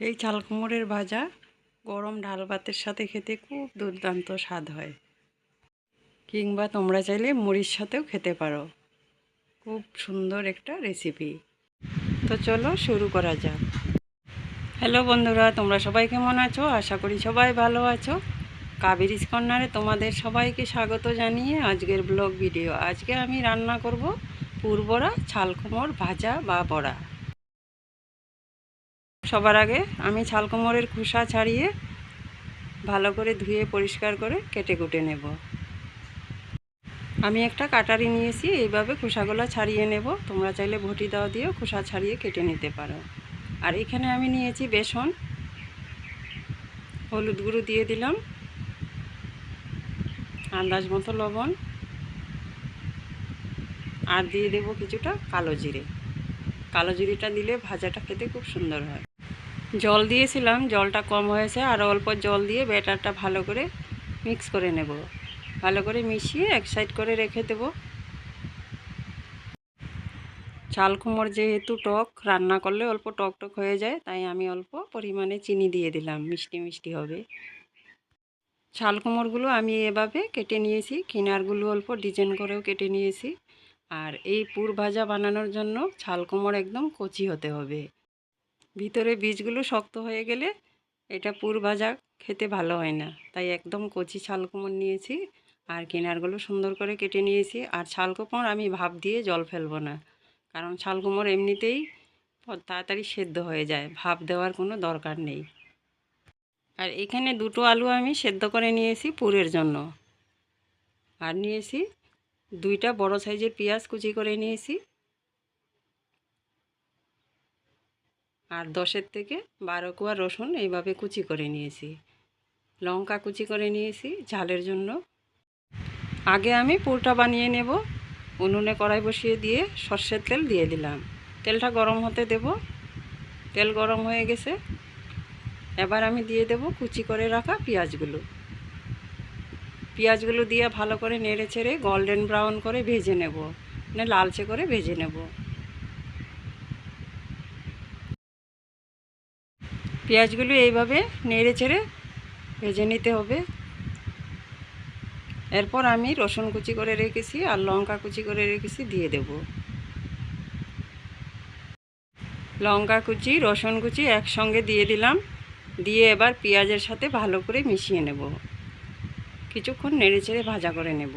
এই চাল কুমড়োর ভাজা গরম ডাল ভাতের সাথে খেতে খুব দুর্দান্ত স্বাদ হয়। কিংবা তোমরা চাইলে মুড়ির সাথেও খেতে পারো। খুব সুন্দর একটা রেসিপি। তো চলো শুরু করা যাক। হ্যালো বন্ধুরা, তোমরা সবাই কেমন আছো? আশা করি সবাই ভালো আছো। কাবেরিস কর্নারে তোমাদের সবাইকে স্বাগত জানিয়ে আজকের ব্লগ ভিডিও। আজকে আমি রান্না করব পুরবড়া ছালকুমড় ভাজা বা বড়া। সবার আগে আমি ছালকুমড়ের খোসা ছাড়িয়ে ভালো করে ধুয়ে পরিষ্কার করে কেটে কুটে নেব। আমি একটা কাটারি নিয়েছি, এইভাবে খোসাগুলো ছাড়িয়ে নেব। তোমরা চাইলে ভটি দাও দিয়েও খোসা ছাড়িয়ে কেটে নিতে পারো। আর এখানে আমি নিয়েছি বেসন। হলুদ গুঁড়ো দিয়ে দিলাম। আন্দাজ মতো লবণ। আর দিয়ে দেব কিছুটা কালো জিরে। কালো জিরেটা দিলে ভাজাটা খেতে খুব সুন্দর হয়। জল দিয়েছিলাম, জলটা কম হয়েছে, আর অল্প জল দিয়ে ব্যাটারটা ভালো করে মিক্স করে নেব। ভালো করে মিশিয়ে এক সাইড করে রেখে দেব। চাল কুমড় যেহেতু টক, রান্না করলে অল্প টক টক হয়ে যায়, তাই আমি অল্প পরিমাণে চিনি দিয়ে দিলাম, মিষ্টি মিষ্টি হবে। চাল কুমড়গুলো আমি এভাবে কেটে নিয়েছি, কিনারগুলো অল্প ডিজাইন করেও কেটে নিয়েছি। আর এই পুর ভাজা বানানোর জন্য ছাল কুমড় একদম কচি হতে হবে। ভিতরে বীজগুলো শক্ত হয়ে গেলে এটা পুর ভাজা খেতে ভালো হয় না। তাই একদম কচি ছাল কুমড় নিয়েছি আর কিনারগুলো সুন্দর করে কেটে নিয়েছি। আর ছাল কুমড় আমি ভাপ দিয়ে জল ফেলব না, কারণ ছাল কুমড় এমনিতেই তাড়াতাড়ি সেদ্ধ হয়ে যায়, ভাপ দেওয়ার কোনো দরকার নেই। আর এখানে দুটো আলু আমি সেদ্ধ করে নিয়েছি পুরের জন্য। আর নিয়েছি দুইটা বড় সাইজের পেঁয়াজ কুচি করে নিয়েছি। আর দশের থেকে বারো কোয়া রসুন এইভাবে কুচি করে নিয়েছি। লঙ্কা কুচি করে নিয়েছি ঝালের জন্য। আগে আমি পুরটা বানিয়ে নেব, উনুনে কড়াই বসিয়ে দিয়ে সর্ষের তেল দিয়ে দিলাম। তেলটা গরম হতে দেব। তেল গরম হয়ে গেছে। এবার আমি দিয়ে দেব কুচি করে রাখা পেঁয়াজগুলো। পেঁয়াজগুলো দিয়ে ভালো করে নেড়ে ছেড়ে গোল্ডেন ব্রাউন করে ভেজে নেব। মানে লালচে করে ভেজে নেব। পেঁয়াজগুলো এইভাবে নেড়ে চেড়ে ভেজে নিতে হবে। এরপর আমি রসুন কুচি করে রেখেছি আর লঙ্কা কুচি করে রেখেছি, দিয়ে দেব। লঙ্কা কুচি, রসুন কুচি একসঙ্গে দিয়ে দিলাম। দিয়ে এবার পেঁয়াজের সাথে ভালো করে মিশিয়ে নেব। কিছুক্ষণ নেড়ে চেড়ে ভাজা করে নেব।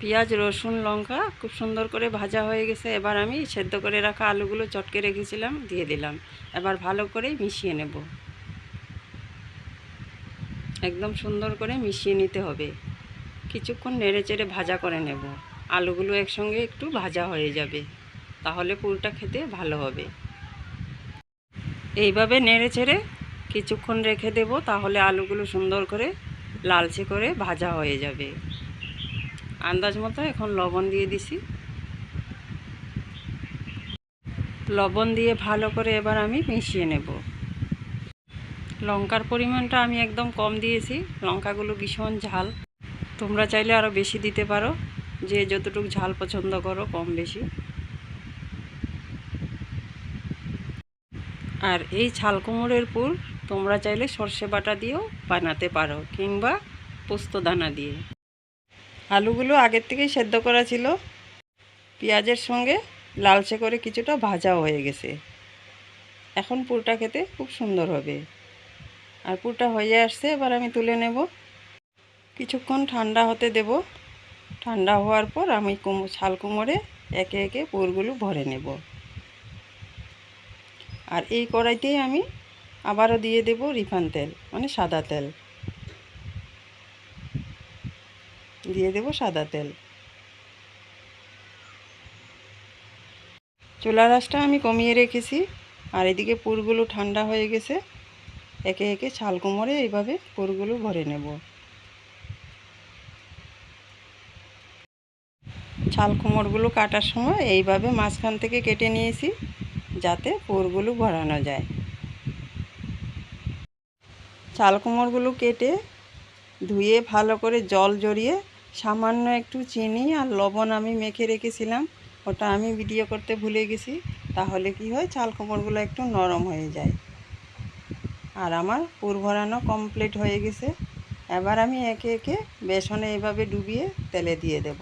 পেঁয়াজ, রসুন, লঙ্কা খুব সুন্দর করে ভাজা হয়ে গেছে। এবার আমি সেদ্ধ করে রাখা আলুগুলো চটকে রেখেছিলাম, দিয়ে দিলাম। এবার ভালো করে মিশিয়ে নেব। একদম সুন্দর করে মিশিয়ে নিতে হবে। কিছুক্ষণ নেড়ে চেড়ে ভাজা করে নেব। আলুগুলো একসঙ্গে একটু ভাজা হয়ে যাবে, তাহলে পুরটা খেতে ভালো হবে। এইভাবে নেড়ে চেড়ে কিছুক্ষণ রেখে দেব, তাহলে আলুগুলো সুন্দর করে লালচে করে ভাজা হয়ে যাবে। আন্দাজ মতো এখন লবণ দিয়ে দিছি। লবণ দিয়ে ভালো করে এবার আমি মিশিয়ে নেব। লঙ্কার পরিমাণটা আমি একদম কম দিয়েছি, লঙ্কাগুলো ভীষণ ঝাল। তোমরা চাইলে আরও বেশি দিতে পারো, যে যতটুকু ঝাল পছন্দ করো কম বেশি। আর এই ছাল কুমড়োর পুর তোমরা চাইলে সর্ষে বাটা দিয়েও বানাতে পারো, কিংবা পোস্ত দানা দিয়ে। আলুগুলো আগের থেকেই সেদ্ধ করা ছিল। পেঁয়াজের সঙ্গে লালচে করে কিছুটা ভাজাও হয়ে গেছে। এখন পুরটা খেতে খুব সুন্দর হবে। আর পুরটা হয়ে আসছে, এবার আমি তুলে নেব। কিছুক্ষণ ঠান্ডা হতে দেব। ঠান্ডা হওয়ার পর আমি ছাল কুমোরে একে একে পুরগুলো ভরে নেব। আর এই কড়াইতেই আমি আবারও দিয়ে দেব রিফান তেল মানে সাদা তেল। দিয়ে দেব সাদা তেল। চুলা রাসটা আমি কমিয়ে রেখেছি, আর এদিকে পুরগুলো ঠান্ডা হয়ে গেছে। একে একে ছাল কোমরে এইভাবে পুরগুলো ভরে নেব। ছাল কোমরগুলো কাটার সময় এইভাবে মাঝখান থেকে কেটে নিয়েছি, যাতে পুরগুলো ভরানো যায়। চাল কুমড়গুলো কেটে ধুয়ে ভালো করে জল জড়িয়ে সামান্য একটু চিনি আর লবণ আমি মেখে রেখেছিলাম। ওটা আমি ভিডিও করতে ভুলে গেছি। তাহলে কি হয়? চাল কুমড়গুলো একটু নরম হয়ে যায়। আর আমার পুর ভরানো কমপ্লিট হয়ে গেছে। এবার আমি একে একে বেসনে এভাবে ডুবিয়ে তেলে দিয়ে দেব।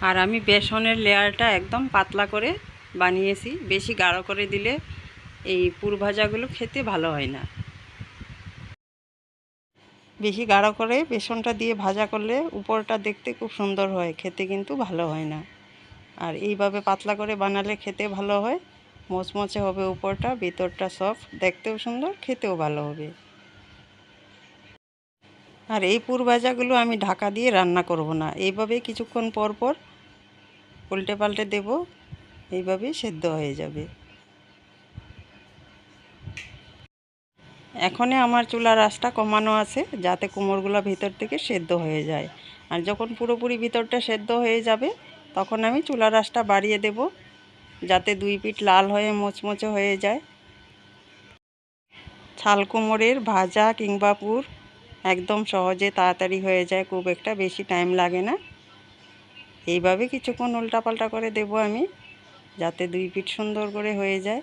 আর আমি বেসনের লেয়ারটা একদম পাতলা করে বানিয়েছি। বেশি গাঢ় করে দিলে এই পুর ভাজাগুলো খেতে ভালো হয় না। বেশি গাঢ় করে বেসনটা দিয়ে ভাজা করলে উপরটা দেখতে খুব সুন্দর হয়, খেতে কিন্তু ভালো হয় না। আর এইভাবে পাতলা করে বানালে খেতে ভালো হয়। মচমচে হবে উপরটা, ভিতরটা সফট দেখতেও সুন্দর, খেতেও ভালো হবে। আর এই পুর ভাজাগুলো আমি ঢাকা দিয়ে রান্না করব না, এইভাবে কিছুক্ষণ পর পর উল্টে পাল্টে দেব, এইভাবেই সেদ্ধ হয়ে যাবে। এখনই আমার চুলার আঁচটা কমানো আছে যাতে কুমোরগুলো ভিতর থেকে সেদ্ধ হয়ে যায়। আর যখন পুরোপুরি ভিতরটা সেদ্ধ হয়ে যাবে, তখন আমি চুলার আঁচটা বাড়িয়ে দেব যাতে দুই পিঠ লাল হয়ে মোচমোচে হয়ে যায়। ছাল কুমোরের ভাজা কিংবা পুর একদম সহজে তাড়াতাড়ি হয়ে যায়, খুব একটা বেশি টাইম লাগে না। এইভাবে কিছুক্ষণ উল্টাপাল্টা করে দেব আমি, যাতে দুই পিঠ সুন্দর করে হয়ে যায়।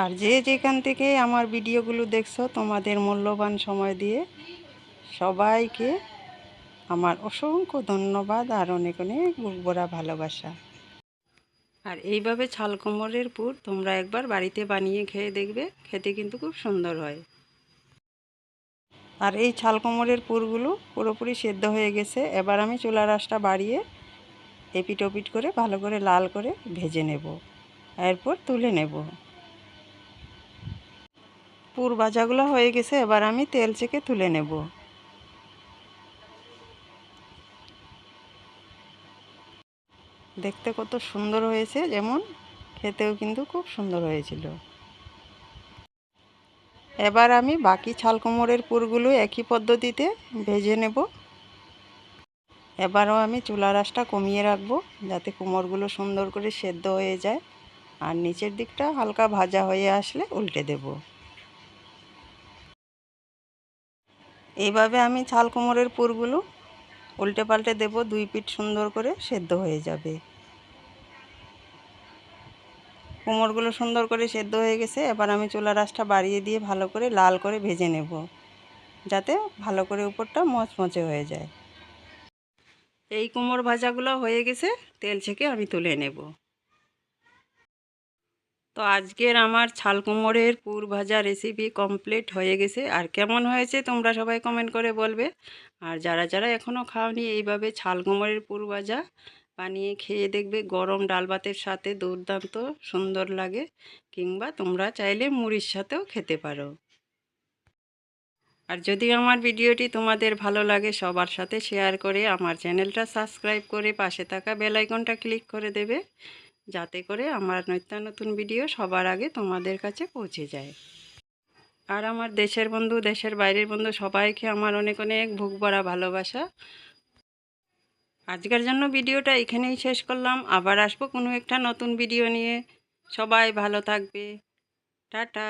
আর যে যেখান থেকে আমার ভিডিওগুলো দেখছ, তোমাদের মূল্যবান সময় দিয়ে সবাইকে আমার অসংখ্য ধন্যবাদ আর অনেক অনেক বুকবরা ভালোবাসা। আর এইভাবে ছাল কোমরের পুর তোমরা একবার বাড়িতে বানিয়ে খেয়ে দেখবে, খেতে কিন্তু খুব সুন্দর হয়। আর এই ছাল কোমরের পুরগুলো পুরোপুরি সেদ্ধ হয়ে গেছে। এবার আমি চুলার আঁচটা বাড়িয়ে এপিট ওপিট করে ভালো করে লাল করে ভেজে নেব। এরপর তুলে নেব। পুর ভাজাগুলো হয়ে গেছে, এবার আমি তেল চেকে তুলে নেব। দেখতে কত সুন্দর হয়েছে, যেমন খেতেও কিন্তু খুব সুন্দর হয়েছিল। এবার আমি বাকি ছাল কোমরের পুরগুলো একই পদ্ধতিতে ভেজে নেব। এবারও আমি চুলার আঁচটা কমিয়ে রাখব, যাতে কোমরগুলো সুন্দর করে সেদ্ধ হয়ে যায়, আর নিচের দিকটা হালকা ভাজা হয়ে আসলে উল্টে দেব। এইভাবে আমি ছাল কোমরের পুরগুলো উল্টে পাল্টে দেবো, দুই পিঠ সুন্দর করে সেদ্ধ হয়ে যাবে। কোমরগুলো সুন্দর করে সেদ্ধ হয়ে গেছে, এবার আমি চুলা আঁচটা বাড়িয়ে দিয়ে ভালো করে লাল করে ভেজে নেব, যাতে ভালো করে উপরটা মচমচে হয়ে যায়। এই কোমর ভাজাগুলো হয়ে গেছে, তেল ছেঁকে আমি তুলে নেব। তো আজকের আমার ছাল কুমড়ের পুর ভাজা রেসিপি কমপ্লিট হয়ে গেছে। আর কেমন হয়েছে তোমরা সবাই কমেন্ট করে বলবে। আর যারা যারা এখনও খাওনি, এইভাবে ছাল কুমড়ের পুর ভাজা বানিয়ে খেয়ে দেখবে। গরম ডাল ভাতের সাথে দুর্দান্ত সুন্দর লাগে। কিংবা তোমরা চাইলে মুড়ির সাথেও খেতে পারো। আর যদি আমার ভিডিওটি তোমাদের ভালো লাগে, সবার সাথে শেয়ার করে আমার চ্যানেলটা সাবস্ক্রাইব করে পাশে থাকা বেলাইকনটা ক্লিক করে দেবে। যাতে করে আমার নিত্য নতুন ভিডিও সবার আগে তোমাদের কাছে পৌঁছে যায়। আর আমার দেশের বন্ধু, দেশের বাইরের বন্ধু সবাইকে আমার অনেক অনেক ভোগ ভরা ভালোবাসা। আজকের জন্য ভিডিওটা এখানেই শেষ করলাম। আবার আসব কোনো একটা নতুন ভিডিও নিয়ে। সবাই ভালো থাকবে। টাটা।